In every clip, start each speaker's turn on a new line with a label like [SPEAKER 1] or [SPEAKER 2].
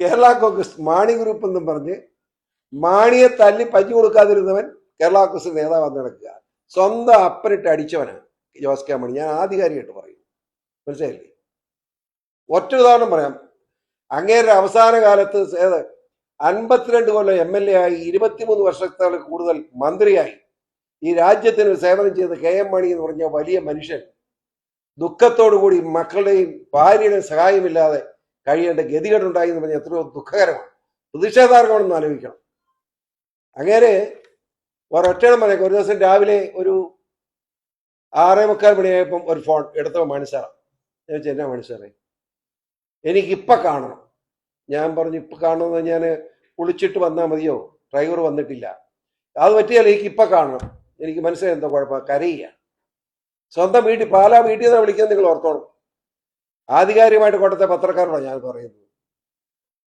[SPEAKER 1] Kerala Congress Mani group എന്നും പറഞ്ഞ് മാണിയെ തല്ലി പഞ്ഞു കൊടുക്കാതിരുന്നവൻ കേരള കോൺഗ്രസ് നേതാവാന്ന് നടക്കുക. സ്വന്തം അപ്പനിട്ട് അടിച്ചവനാണ് ജോസ് കെ മണി. ഞാൻ ആധികാരികമായിട്ട് പറയും. മനസ്സിലായില്ലേ? ഒറ്റ ഉദാഹരണം പറയാം. അങ്ങേരുടെ അവസാന കാലത്ത് അൻപത്തിരണ്ട് കൊല്ലം എം എൽ എ ആയി ഇരുപത്തിമൂന്ന് വർഷത്തേക്കാൾ കൂടുതൽ മന്ത്രിയായി. ഈ രാജ്യത്തിന് സേവനം ചെയ്ത കെ എം മണി എന്ന് പറഞ്ഞ വലിയ മനുഷ്യൻ ദുഃഖത്തോടു കൂടി മക്കളുടെയും ഭാര്യയുടെയും സഹായമില്ലാതെ കഴിയേണ്ട ഗതികേടുണ്ടായി എന്ന് പറഞ്ഞാൽ എത്രയോ ദുഃഖകരമാണ്. പ്രതിഷേധാർഹമാണെന്ന് ആലോചിക്കണം. അങ്ങനെ ഒരൊറ്റണം പറയാം ഒരു ദിവസം രാവിലെ ഒരു ആറേ മുക്കാൽ മണിയായപ്പം ഒരു ഫോൺ എടുത്തപ്പോൾ മണിസാറാണ് ഞാൻ ചോദിച്ചു എന്നാ മണിസാറേ? എനിക്കിപ്പം കാണണം. ഞാൻ പറഞ്ഞു ഇപ്പം കാണണമെന്ന് ഞാൻ കുളിച്ചിട്ട് വന്നാൽ മതിയോ? ഡ്രൈവർ വന്നിട്ടില്ല. അത് പറ്റിയാൽ എനിക്ക് ഇപ്പം കാണണം. എനിക്ക് മനസ്സിലായി എന്തോ കുഴപ്പം? കരയുക. സ്വന്തം വീട്ടിൽ പാലാ വീട്ടിൽ നിന്നാണ് വിളിക്കാൻ നിങ്ങൾ ഓർത്തോണം? ആധികാരികമായിട്ട് കോട്ടത്തെ പത്രക്കാരോടാണ് ഞാൻ പറയുന്നത്.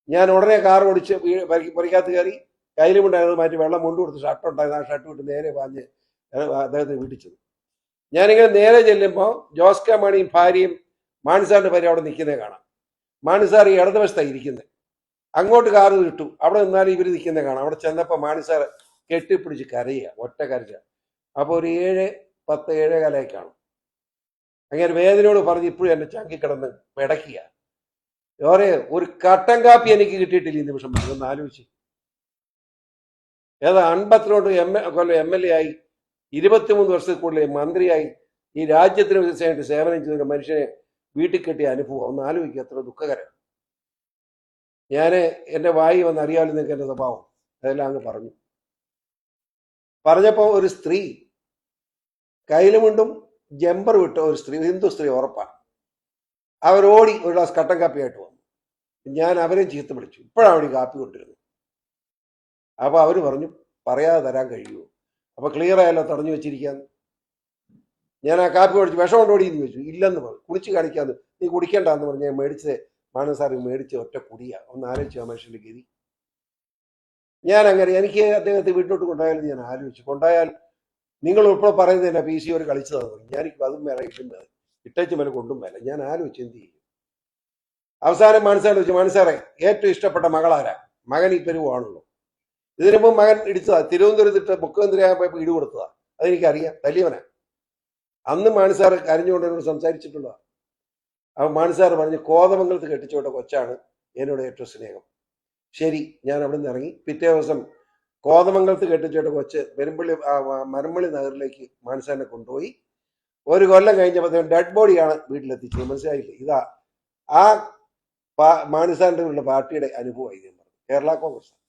[SPEAKER 1] ഞാൻ ഉടനെ കാർ ഓടിച്ച് പറിക്കാത്ത കയറി കയ്യിലും കയറി കയ്യിലുമുണ്ടായത് മാറ്റി വെള്ളം മുണ്ട് കൊടുത്ത് ഷർട്ട് ഉണ്ടായിരുന്നു. ആ ഷർട്ട് വിട്ട് നേരെ പാഞ്ഞ് അദ്ദേഹത്തെ വീട്ടിൽ ചെന്നു. ഞാനിങ്ങനെ നേരെ ചെല്ലുമ്പോൾ ജോസ് കെ മാണിയും ഭാര്യയും മാണിസാറിന്റെ ഭാര്യ അവിടെ നിൽക്കുന്നത് കാണാം. മാണിസാർ ഈ ഇടതുവശത്താണ് ഇരിക്കുന്നത് അങ്ങോട്ട് കാറ് കിട്ടു അവിടെ നിന്നാലും ഇവർ നിൽക്കുന്നത് കാണാം. അവിടെ ചെന്നപ്പോൾ മാണിസാർ കെട്ടിപ്പിടിച്ച് കരയുക. ഒറ്റ കരയുക അപ്പോൾ ഒരു ഏഴ് പത്ത് ഏഴേ കാലമായി കാണും അങ്ങനെ വേദനയോട് പറഞ്ഞ് ഇപ്പോഴും എന്നെ ചങ്കി കിടന്ന് ഓരേ ഒരു കട്ടൻ കാപ്പി എനിക്ക് കിട്ടിയിട്ടില്ല ഈ നിമിഷം. ഒന്ന് ആലോചിച്ച്. ഏതാ അൻപത്തിരണ്ട് എം കൊല്ലം എം എൽ എ ആയി ഇരുപത്തിമൂന്ന് വർഷത്തിൽ കൂടുതൽ മന്ത്രിയായി ഈ രാജ്യത്തിന് വേണ്ടി സേവനം ചെയ്ത ഒരു മനുഷ്യനെ വീട്ടിൽ കെട്ടിയ അനുഭവം. ഒന്ന് ആലോചിക്കുക എത്ര ദുഃഖകരം. ഞാൻ എന്റെ വായി വന്ന് അറിയാമല്ലോ നിങ്ങൾക്ക് എന്റെ സ്വഭാവം. അതെല്ലാം അങ്ങ് പറഞ്ഞു. പറഞ്ഞപ്പോൾ ഒരു സ്ത്രീ കയ്യിലുമുണ്ടും ജമ്പർ വിട്ട ഒരു സ്ത്രീ ഹിന്ദു സ്ത്രീ ഉറപ്പാണ്. അവരോടി ഒരു ഗ്ലാസ് കട്ടൻ കാപ്പിയായിട്ട് വന്നു. ഞാൻ അവരെയും ചീത്ത വിളിച്ചു. ഇപ്പോഴാണ് അവിടെ കാപ്പി കൊണ്ടിരുന്നത് അപ്പോൾ അവർ പറഞ്ഞു പറയാതെ തരാൻ കഴിയുമോ? അപ്പോൾ ക്ലിയർ ആയല്ലോ തടഞ്ഞു വെച്ചിരിക്കാൻ. ഞാൻ ആ കാപ്പി കുടിച്ചു വിഷം കൊണ്ടോടി എന്ന് ചോദിച്ചു. ഇല്ലെന്ന് പറഞ്ഞു. കുടിച്ച് കാണിക്കാന്ന്. നീ കുടിക്കണ്ടെന്ന് പറഞ്ഞ്. ഞാൻ മേടിച്ചത്. മാനവ സാർ മേടിച്ച് ഒറ്റ കുടിയാ. ഒന്ന് ആലോചിച്ചു ആ മനുഷ്യന്റെ ഗതി. ഞാൻ അങ്ങനെ എനിക്ക് അദ്ദേഹത്തെ വീട്ടിലോട്ട് കൊണ്ടായാലും ഞാൻ ആലോചിച്ചു. കൊണ്ടുപോയാൽ നിങ്ങൾ ഇപ്പോൾ പറയുന്നത് തന്നെ പി സി ഒരു കളിച്ചു തന്നു ഞാൻ അതും മേല ഇട്ടും മേല ഇട്ടേച്ച് മേലെ കൊണ്ടും മേലെ. ഞാൻ ആലോചിച്ച് എന്ത് ചെയ്യും? അവസാനം മനസ്സാണ് വെച്ചു മനസ്സാറെ ഏറ്റവും ഇഷ്ടപ്പെട്ട മകളാരാ? മകൻ ഈ പെരുവാണല്ലോ ഇതിനു മുമ്പ് മകൻ ഇടിച്ചതാ. തിരുവനന്തപുരത്തിട്ട് മുഖ്യമന്ത്രിയായപ്പോൾ ഇടി കൊടുത്തതാ. അതെനിക്കറിയാം. വലിയവനാ. അന്ന് മാണിസാർ കരഞ്ഞുകൊണ്ട് എന്നോട് സംസാരിച്ചിട്ടുള്ളതാണ് അപ്പൊ മാണിസാർ പറഞ്ഞു കോതമംഗലത്ത് കെട്ടിച്ചോട്ട കൊച്ചാണ് എന്നോട് ഏറ്റവും സ്നേഹം. ശരി ഞാൻ അവിടെ നിന്ന് ഇറങ്ങി. പിറ്റേ ദിവസം കോതമംഗലത്ത് കെട്ടിച്ചിട്ട് കൊച്ച് പെരുമ്പള്ളി മരമ്പള്ളി നഗറിലേക്ക് മാണിസാറിനെ കൊണ്ടുപോയി. ഒരു കൊല്ലം കഴിഞ്ഞപ്പോൾ ഡെഡ് ബോഡിയാണ് വീട്ടിലെത്തിച്ചത്. മനസ്സിലായില്ലേ? ഇതാ ആ പാ- ഉള്ള പാർട്ടിയുടെ ഞാൻ പറഞ്ഞു. കേരള കോൺഗ്രസ്.